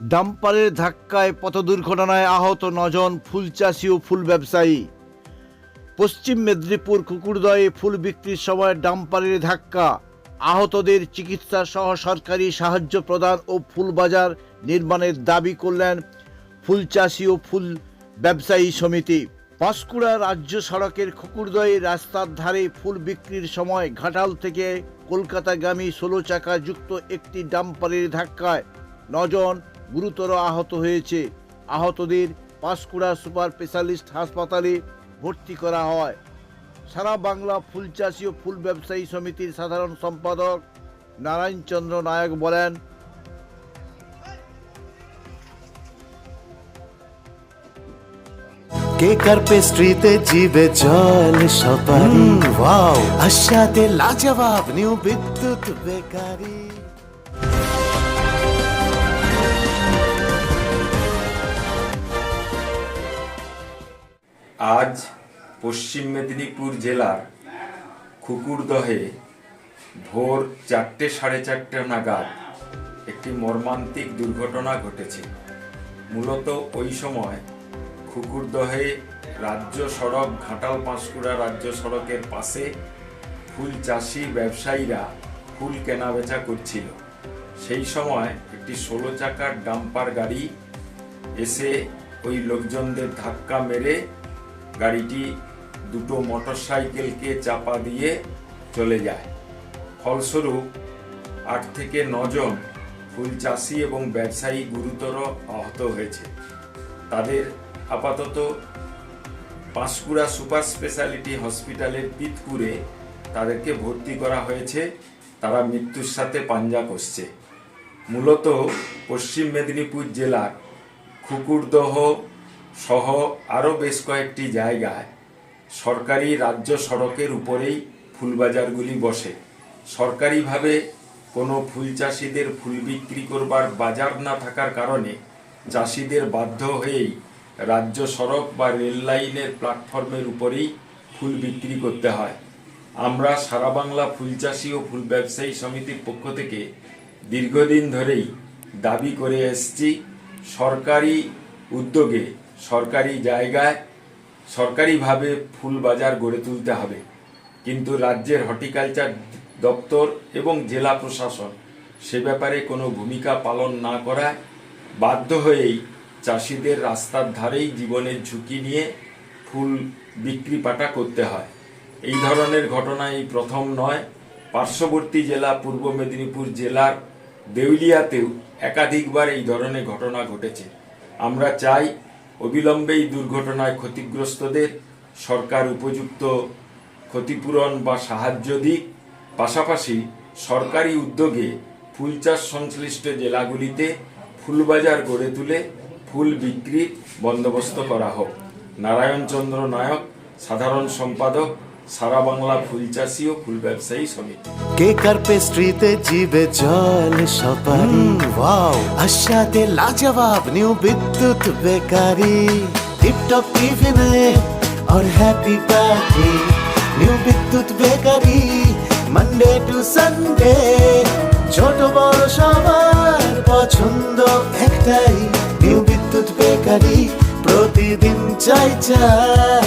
ডাম্পারের ধাক্কায় পথ দুর্ঘটনায় আহত নজন ফুল চাষি ও ফুল ব্যবসায়ী। পশ্চিম মেদিনীপুর কুকুরদয়ে ফুল বিক্রির সময় ডাম্পারের ধাক্কা। আহতদের চিকিৎসা সহ সরকারি সাহায্য প্রদান ও ফুল বাজার নির্মাণের দাবি করলেন ফুল চাষি ও ফুল ব্যবসায়ী সমিতি। পাঁশকুড়া রাজ্য সড়কের খুকুরদয়ে রাস্তার ধারে ফুল বিক্রির সময় ঘাটাল থেকে কলকাতাগামী ষোলো চাকা যুক্ত একটি ডাম্পারের ধাক্কায় নজন গুরুতর আহত হয়েছে। আহতদের পাঁশকুড়া সুপার স্পেশালিস্ট হাসপাতালে ভর্তি করা হয়। সারা বাংলা ফুল চাষি ও ফুল ব্যবসায়ী সমিতির সাধারণ সম্পাদক নারায়ণ চন্দ্র নায়ক বলেন কেকার পেস্ট্রিতে জিবে জল সপারি ওয়াও আশাতে লাজবাব নিউ বিদ্যুৎ বেকারি। আজ পশ্চিম মেদিনীপুর জেলার খুকুরদহে ভোর চারটে সাড়ে চারটে নাগাদ একটি মর্মান্তিক দুর্ঘটনা ঘটেছে। মূলত ওই সময় খুকুরদহে রাজ্য সড়ক ঘাটাল পাঁশকুড়া রাজ্য সড়কের পাশে ফুল চাষি ব্যবসায়ীরা ফুল কেনাবেচা করছিল। সেই সময় একটি ষোলো চাকার ডাম্পার গাড়ি এসে ওই লোকজনদের ধাক্কা মেরে গাড়িটি দুটো মোটরসাইকেলকে চাপা দিয়ে চলে যায়। ফলস্বরূপ, আট থেকে নজন ফুল চাষি এবং ব্যবসায়ী গুরুতর আহত হয়েছে। তাদের আপাতত পাঁশকুড়া সুপার স্পেশালিটি হসপিটালের পিতপুরে তাদেরকে ভর্তি করা হয়েছে। তারা মৃত্যুর সাথে পাঞ্জা কষছে। মূলত পশ্চিম মেদিনীপুর জেলার খুকুরদহ সহ আরও বেশ কয়েকটি জায়গায় সরকারি রাজ্য সড়কের উপরেই ফুলবাজারগুলি বসে। সরকারিভাবে কোনো ফুল চাষিদের ফুল বিক্রি করবার বাজার না থাকার কারণে চাষিদের বাধ্য হয়েই রাজ্য সড়ক বা রেল লাইনের প্ল্যাটফর্মের উপরেই ফুল বিক্রি করতে হয়। আমরা সারা বাংলা ফুল চাষি ও ফুল ব্যবসায়ী সমিতির পক্ষ থেকে দীর্ঘদিন ধরেই দাবি করে এসেছি, সরকারি উদ্যোগে সরকারি জায়গায় সরকারিভাবে ফুল বাজার গড়ে তুলতে হবে। কিন্তু রাজ্যের হর্টিকালচার দপ্তর এবং জেলা প্রশাসন সে ব্যাপারে কোনো ভূমিকা পালন না করায় বাধ্য হয়েই চাষিদের রাস্তার ধারেই জীবনের ঝুঁকি নিয়ে ফুল বিক্রি পাটা করতে হয়। এই ধরনের ঘটনা এই প্রথম নয়। পার্শ্ববর্তী জেলা, পূর্ব মেদিনীপুর জেলার দেউলিয়াতেও একাধিকবার এই ধরনের ঘটনা ঘটেছে। আমরা চাই অবিলম্বে এই দুর্ঘটনায় ক্ষতিগ্রস্তদের সরকার উপযুক্ত ক্ষতিপূরণ বা সাহায্য দিক। পাশাপাশি সরকারি উদ্যোগে ফুল চাষ সংশ্লিষ্ট জেলাগুলিতে ফুল বাজার গড়ে তুলে ফুল বিক্রি বন্দোবস্ত করা হোক। নারায়ণ চন্দ্র নায়ক, সাধারণ সম্পাদক সারা বাংলা ফুল চাষি ও ফুল ব্যবসায়ী সমিতি কেকার পেস্ট্রিতে জিবে জল সপারি ওয়াও আশাতে লাজবাব নিউ বিদ্যুৎ বেকারি টিপটপ টিফিনে और happy party new Bidyut bakery Monday to Sunday ছোট বড় সবার পছন্দ একটাই নিউ বিদ্যুৎ বেকারি প্রতিদিন চাই চাই